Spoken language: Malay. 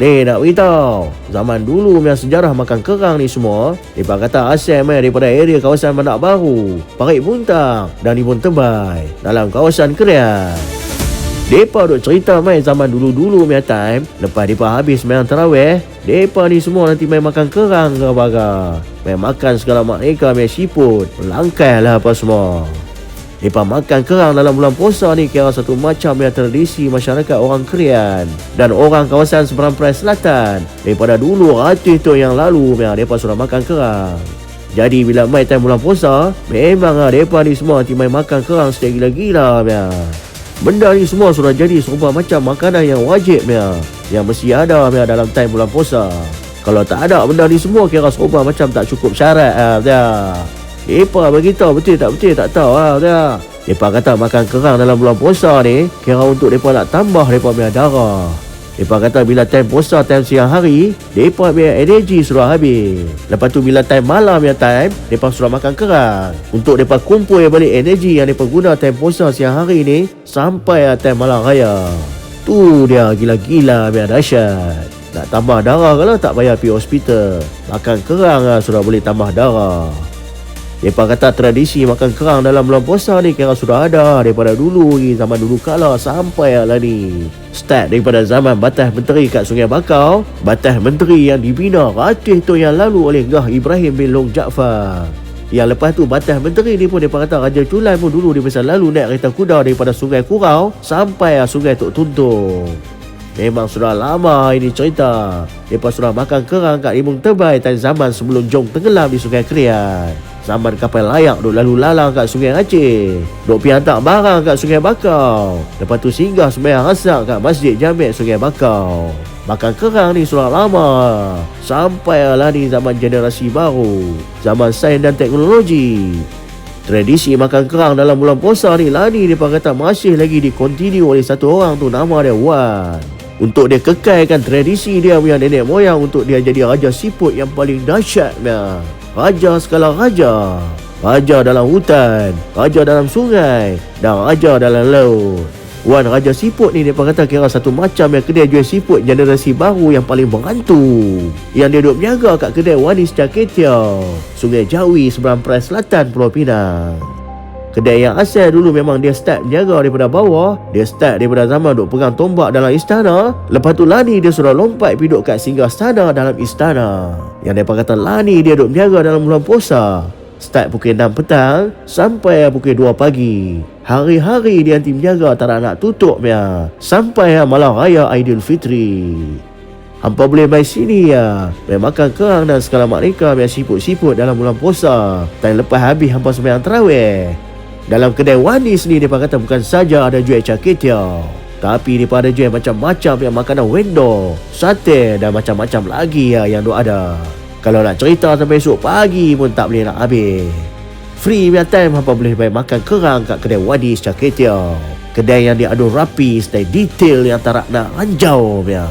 Ni nak beritahu? Zaman dulu punya sejarah makan kerang ni semua Mereka kata asal mai daripada area kawasan Bandak Baru Parit Buntang Dan Ibun Tebai Dalam kawasan Kerian Depa duk cerita mai zaman dulu-dulu punya time Lepas depa habis main tarawih Depa ni semua nanti main makan kerang ke baga Main makan segala mereka main siput Melangkai lah apa semua Mereka makan kerang dalam bulan puasa ni kira satu macam yang tradisi masyarakat orang Krian dan orang kawasan seberang Selatan. Daripada dulu ratus tu yang lalu mereka sudah makan kerang. Jadi bila mai time bulan puasa, memang ah depa ni semua nanti mai makan kerang setiap gila-gila ya. Benda ni semua sudah jadi serupa macam makanan yang wajib ya. Yang mesti ada ya dalam time bulan puasa. Kalau tak ada benda ni semua kira serupa macam tak cukup syarat ya. Mereka beritahu betul tak betul tak tahu lah dia. Mereka kata makan kerang dalam bulan puasa ni kira untuk mereka nak tambah mereka punya darah. Mereka kata bila time puasa, time siang hari, mereka punya energi sudah habis. Lepas tu bila time malam punya time, mereka sudah makan kerang. Untuk mereka kumpul balik energi yang mereka guna time puasa siang hari ni sampai time malam raya. Tu dia gila-gila biar dahsyat. Nak tambah darah kalau tak bayar pergi hospital. Makan kerang lah sudah boleh tambah darah. Mereka kata tradisi makan kerang dalam bulan puasa ni kira sudah ada daripada dulu lagi zaman dulu kala sampai lah ni. Start daripada zaman Batas Menteri kat Sungai Bakau, Batas Menteri yang dibina ratus tu yang lalu oleh Gah Ibrahim bin Long Jaafar. Yang lepas tu Batas Menteri ni pun dia kata Raja Culan pun dulu dia bisa lalu naik kereta kuda daripada Sungai Kurau sampai lah Sungai Tok Tuntung. Memang sudah lama ini cerita. Mereka sudah makan kerang kat Limbung Tebai dan zaman sebelum Jong tenggelam di Sungai Krian. Zaman kapal layak duk lalu lalang kat Sungai Aceh. Duk pi hantar barang kat Sungai Bakau. Lepas tu singgah sembahyang asar kat Masjid Jamek Sungai Bakau. Makan kerang ni sudah lama. Sampai lah ni zaman generasi baru. Zaman sains dan teknologi. Tradisi makan kerang dalam bulan puasa ni lah ni dia kata masih lagi dikontinue oleh satu orang tu nama dia Wan. Untuk dia kekalkan tradisi dia punya nenek moyang untuk dia jadi raja siput yang paling dahsyatnya. Raja segala raja. Raja dalam hutan, raja dalam sungai dan raja dalam laut. Wan Raja Siput ni dia kata kira satu macam yang kedai jual siput generasi baru yang paling berantu. Yang dia duduk berniaga kat kedai Wanis Caketia, Sungai Jawi seberang Perai Selatan Pulau Pinang. Kedai yang asal dulu memang dia start berniaga daripada bawah Dia start daripada zaman duk pegang tombak dalam istana. Lepas tu Lani dia sudah lompat pergi duduk kat singgah stana dalam istana. Yang dia kata Lani dia duk berniaga dalam bulan puasa. Start pukul 6 petang sampai pukul 2 pagi. Hari-hari dia nanti menjaga tak nak tutup ya Sampai malam raya Aidilfitri Hampa boleh main sini ya. Main makan kerang dan segala mereka Main siput-siput dalam bulan puasa. Dan lepas habis hampa sembahyang terawih dalam kedai Wanis ni dia kata bukan saja ada jual caketia tapi dia ada jual macam-macam yang makanan wendo, sate dan macam-macam lagi ya yang duk ada. Kalau nak cerita sampai esok pagi pun tak boleh nak habis. Free punya time apa boleh bayar makan kerang kat kedai Wanis Caketia. Kedai yang diadu rapi, stay detail yang tak nak ranjau punya.